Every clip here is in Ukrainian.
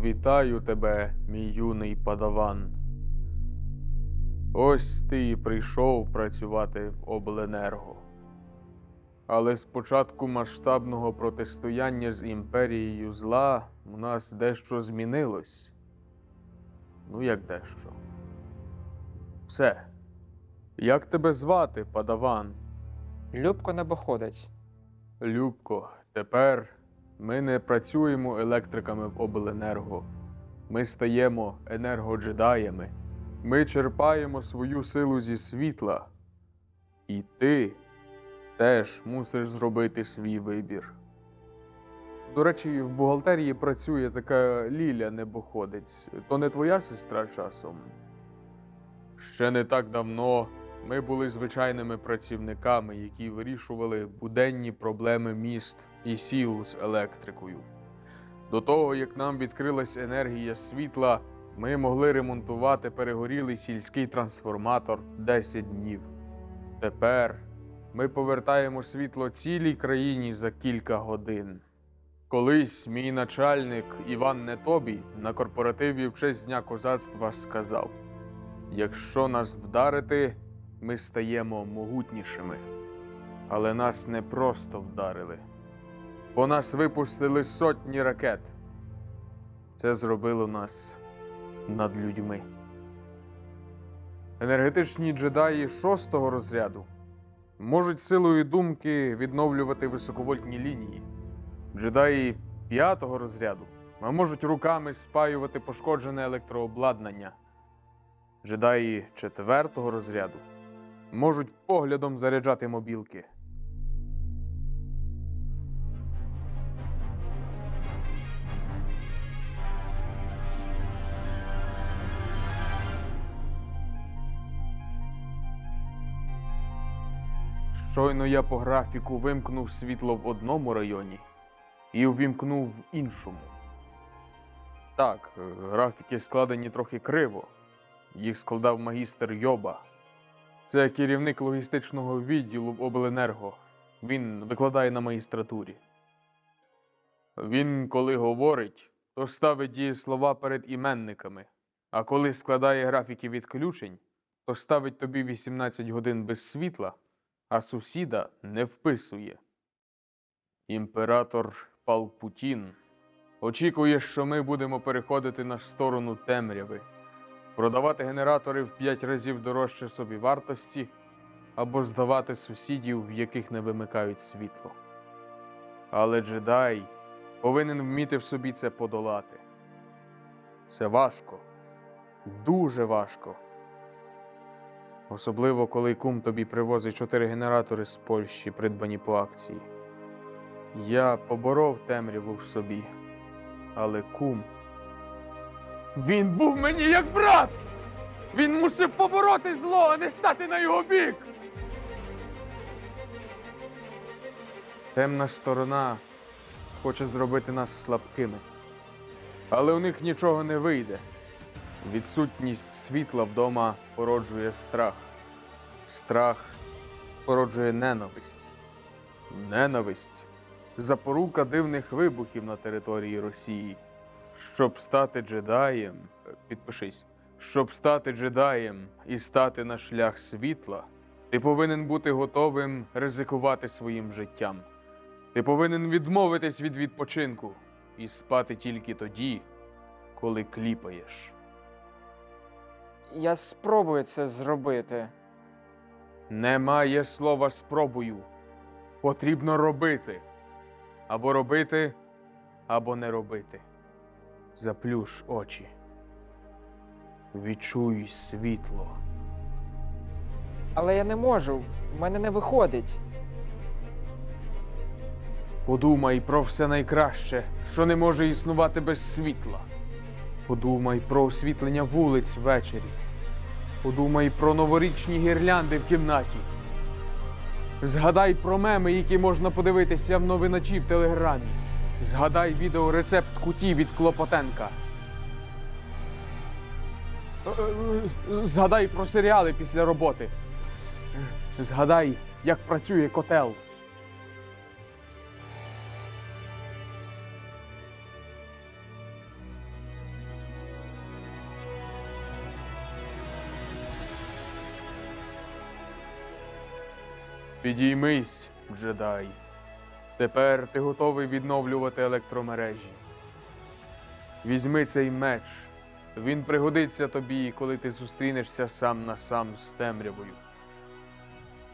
Вітаю тебе, мій юний падаван. Ось ти і прийшов працювати в обленерго. Але з початку масштабного протистояння з імперією зла у нас дещо змінилось. Ну, як дещо. Все. Як тебе звати, падаван? Любко небоходець. Любко, тепер ми не працюємо електриками в обленерго. Ми стаємо енергоджедаями. Ми черпаємо свою силу зі світла. І ти теж мусиш зробити свій вибір. До речі, в бухгалтерії працює така Ліля небоходець. То не твоя сестра часом. Ще не так давно ми були звичайними працівниками, які вирішували буденні проблеми міст і сіл з електрикою. До того, як нам відкрилась енергія світла, ми могли ремонтувати перегорілий сільський трансформатор 10 днів. Тепер ми повертаємо світло цілій країні за кілька годин. Колись мій начальник Іван Нетобій на корпоративі в честь Дня козацтва сказав: якщо нас вдарити, ми стаємо могутнішими. Але нас не просто вдарили. По нас випустили сотні ракет. Це зробило нас над людьми. Енергетичні джедаї шостого розряду можуть силою думки відновлювати високовольтні лінії. Джедаї п'ятого розряду можуть руками спаювати пошкоджене електрообладнання. Джедаї четвертого розряду можуть поглядом заряджати мобілки. Щойно я по графіку вимкнув світло в одному районі і увімкнув в іншому. Так, е, графіки складені трохи криво. Їх складав магістр Йоба. Це керівник логістичного відділу в обленерго. Він викладає на магістратурі. Він, коли говорить, то ставить дієслова перед іменниками, а коли складає графіки відключень, то ставить тобі 18 годин без світла, а сусіда не вписує. Імператор Палпутін очікує, що ми будемо переходити на сторону темряви продавати генератори в 5 разів дорожче собі вартості або здавати сусідів, в яких не вимикають світло. Але джедай повинен вміти в собі це подолати. Це важко, дуже важко. Особливо, коли кум тобі привозить чотири генератори з Польщі, придбані по акції. Я поборов темряву в собі, але кум він був мені як брат. Він мусив побороти зло, а не стати на його бік. Темна сторона хоче зробити нас слабкими. Але у них нічого не вийде. Відсутність світла вдома породжує страх. Страх породжує ненависть. Ненависть запорука дивних вибухів на території Росії. Щоб стати джедаєм, підпишись, щоб стати джедаєм і стати на шлях світла, ти повинен бути готовим ризикувати своїм життям. Ти повинен відмовитись від відпочинку і спати тільки тоді, коли кліпаєш. Я спробую це зробити. Немає слова спробую. Потрібно робити. Або робити, або не робити. Заплющ очі. Відчуй світло. Але я не можу. В мене не виходить. Подумай про все найкраще, що не може існувати без світла. Подумай про освітлення вулиць ввечері. Подумай про новорічні гірлянди в кімнаті. Згадай про меми, які можна подивитися в новиначі в телеграмі. Згадай відеорецепт куті від Клопотенка. Е, е, Згадай про серіали після роботи. Згадай, як працює котел. Підіймись, джедай. Тепер ти готовий відновлювати електромережі. Візьми цей меч. Він пригодиться тобі, коли ти зустрінешся сам на сам з темрявою.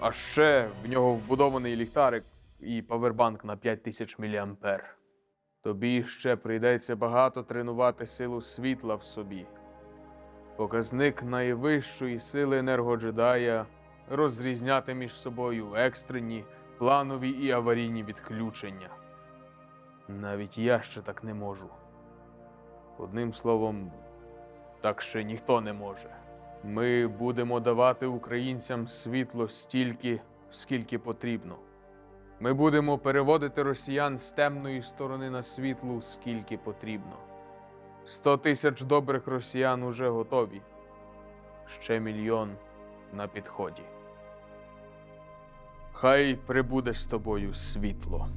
А ще в нього вбудований ліхтарик і павербанк на 5000 мА. Тобі ще прийдеться багато тренувати силу світла в собі. Показник найвищої сили енергоджедая розрізняти між собою екстрені, планові і аварійні відключення. Навіть я ще так не можу. Одним словом, так ще ніхто не може. Ми будемо давати українцям світло стільки, скільки потрібно. Ми будемо переводити росіян з темної сторони на світлу, скільки потрібно. Сто тисяч добрих росіян уже готові. Ще мільйон на підході. Хай прибуде з тобою світло.